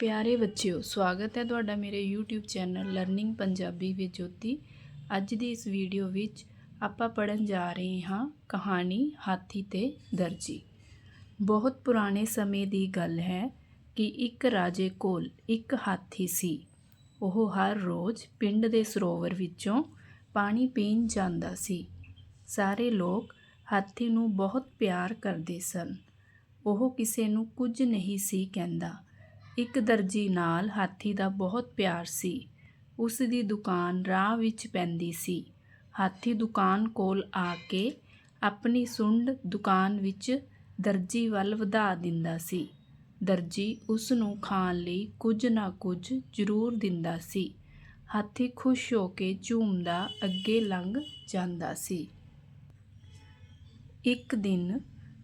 ਪਿਆਰੇ ਬੱਚਿਓ, ਸਵਾਗਤ ਹੈ ਤੁਹਾਡਾ ਮੇਰੇ YouTube ਚੈਨਲ ਲਰਨਿੰਗ ਪੰਜਾਬੀ ਵਿੱਚ ਜੋਤੀ। ਅੱਜ ਦੀ ਇਸ ਵੀਡੀਓ ਵਿੱਚ ਆਪਾਂ ਪੜਨ ਜਾ ਰਹੇ ਹਾਂ ਕਹਾਣੀ ਹਾਥੀ ਤੇ ਦਰਜੀ। ਬਹੁਤ ਪੁਰਾਣੇ ਸਮੇਂ ਦੀ ਗੱਲ ਹੈ ਕਿ ਇੱਕ ਰਾਜੇ ਕੋਲ ਇੱਕ ਹਾਥੀ ਸੀ। ਉਹ ਹਰ ਰੋਜ਼ ਪਿੰਡ ਦੇ ਸਰੋਵਰ ਵਿੱਚੋਂ ਪਾਣੀ ਪੀਣ ਜਾਂਦਾ ਸੀ। ਸਾਰੇ ਲੋਕ ਹਾਥੀ ਨੂੰ ਬਹੁਤ ਪਿਆਰ ਕਰਦੇ ਸਨ। ਉਹ ਕਿਸੇ ਨੂੰ ਕੁਝ ਨਹੀਂ ਸੀ ਕਹਿੰਦਾ। ਇੱਕ ਦਰਜੀ ਨਾਲ ਹਾਥੀ ਦਾ ਬਹੁਤ ਪਿਆਰ ਸੀ। ਉਸ ਦੀ ਦੁਕਾਨ ਰਾਹ ਵਿੱਚ ਪੈਂਦੀ ਸੀ। ਹਾਥੀ ਦੁਕਾਨ ਕੋਲ ਆ ਕੇ ਆਪਣੀ ਸੁੰਡ ਦੁਕਾਨ ਵਿੱਚ ਦਰਜੀ ਵੱਲ ਵਧਾ ਦਿੰਦਾ ਸੀ। ਦਰਜੀ ਉਸ ਨੂੰ ਖਾਣ ਲਈ ਕੁਝ ਨਾ ਕੁਝ ਜ਼ਰੂਰ ਦਿੰਦਾ ਸੀ। ਹਾਥੀ ਖੁਸ਼ ਹੋ ਕੇ ਝੂਮਦਾ ਅੱਗੇ ਲੰਘ ਜਾਂਦਾ ਸੀ। ਇੱਕ ਦਿਨ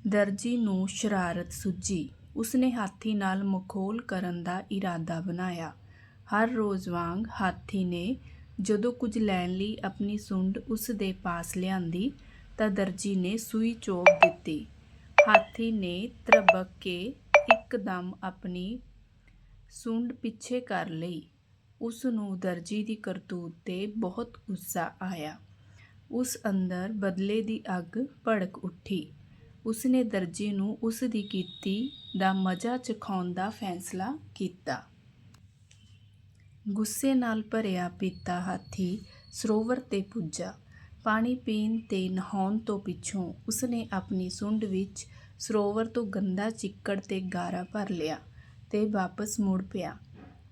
ਦਰਜੀ ਨੂੰ ਸ਼ਰਾਰਤ ਸੁੱਝੀ ਉਸਨੇ ਹਾਥੀ ਨਾਲ ਮਖੌਲ ਕਰਨ ਦਾ ਇਰਾਦਾ ਬਣਾਇਆ। ਹਰ ਰੋਜ਼ ਵਾਂਗ ਹਾਥੀ ਨੇ ਜਦੋਂ ਕੁਝ ਲੈਣ ਲਈ ਆਪਣੀ ਸੁੰਡ ਉਸ ਦੇ ਪਾਸ ਲਿਆਂਦੀ, ਤਾਂ ਦਰਜੀ ਨੇ ਸੂਈ ਚੋਬ ਦਿੱਤੀ। ਹਾਥੀ ਨੇ ਤਰਬਕ ਕੇ ਇੱਕਦਮ ਆਪਣੀ ਸੁੰਡ ਪਿੱਛੇ ਕਰ ਲਈ। ਉਸ ਨੂੰ ਦਰਜੀ ਦੀ ਕਰਤੂਤ ਤੇ ਬਹੁਤ ਗੁੱਸਾ ਆਇਆ। ਉਸ ਅੰਦਰ ਬਦਲੇ ਦੀ ਅੱਗ ਭੜਕ ਉੱਠੀ। ਉਸਨੇ ਦਰਜੀ ਨੂੰ ਉਸ ਦੀ ਕੀਤੀ ਦਾ ਮਜ਼ਾ ਚਖਾਉਣ ਦਾ ਫੈਸਲਾ ਕੀਤਾ। ਗੁੱਸੇ ਨਾਲ ਭਰਿਆ ਪੀਤਾ ਹਾਥੀ ਸਰੋਵਰ ਤੇ ਪੁੱਜਾ। ਪਾਣੀ ਪੀਣ ਤੇ ਨਹਾਉਣ ਤੋਂ ਪਿੱਛੋਂ ਉਸਨੇ ਆਪਣੀ ਸੁੰਡ ਵਿੱਚ ਸਰੋਵਰ ਤੋਂ ਗੰਦਾ ਚਿੱਕੜ ਤੇ ਗਾਰਾ ਭਰ ਲਿਆ ਤੇ ਵਾਪਸ ਮੁੜ ਪਿਆ।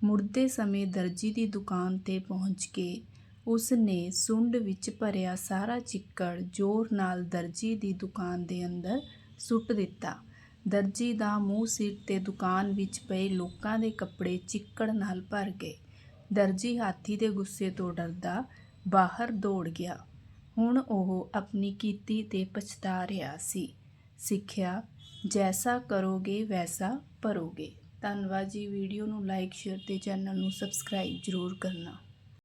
ਮੁੜਦੇ ਸਮੇਂ ਦਰਜੀ ਦੀ ਦੁਕਾਨ ਤੇ ਪਹੁੰਚ ਕੇ ਉਸ ਨੇ ਸੁੰਡ ਵਿੱਚ ਭਰਿਆ ਸਾਰਾ ਚਿੱਕੜ ਜ਼ੋਰ ਨਾਲ ਦਰਜੀ ਦੀ ਦੁਕਾਨ ਦੇ ਅੰਦਰ ਸੁੱਟ ਦਿੱਤਾ। ਦਰਜੀ ਦਾ ਮੂੰਹ ਸਿਰ ਤੇ ਦੁਕਾਨ ਵਿੱਚ ਪਏ ਲੋਕਾਂ ਦੇ ਕੱਪੜੇ ਚਿੱਕੜ ਨਾਲ ਭਰ ਗਏ। ਦਰਜੀ ਹਾਥੀ ਦੇ ਗੁੱਸੇ ਤੋਂ ਡਰਦਾ ਬਾਹਰ ਦੌੜ ਗਿਆ। ਹੁਣ ਉਹ ਆਪਣੀ ਕੀਤੀ ਤੇ ਪਛਤਾ ਰਿਹਾ ਸੀ। ਸਿੱਖਿਆ, ਜੈਸਾ ਕਰੋਗੇ, ਵੈਸਾ ਭਰੋਗੇ। ਧੰਨਵਾਦ ਜੀ। ਵੀਡੀਓ ਨੂੰ ਲਾਈਕ, ਸ਼ੇਅਰ ਤੇ ਚੈਨਲ ਨੂੰ ਸਬਸਕ੍ਰਾਈਬ ਜ਼ਰੂਰ ਕਰਨਾ।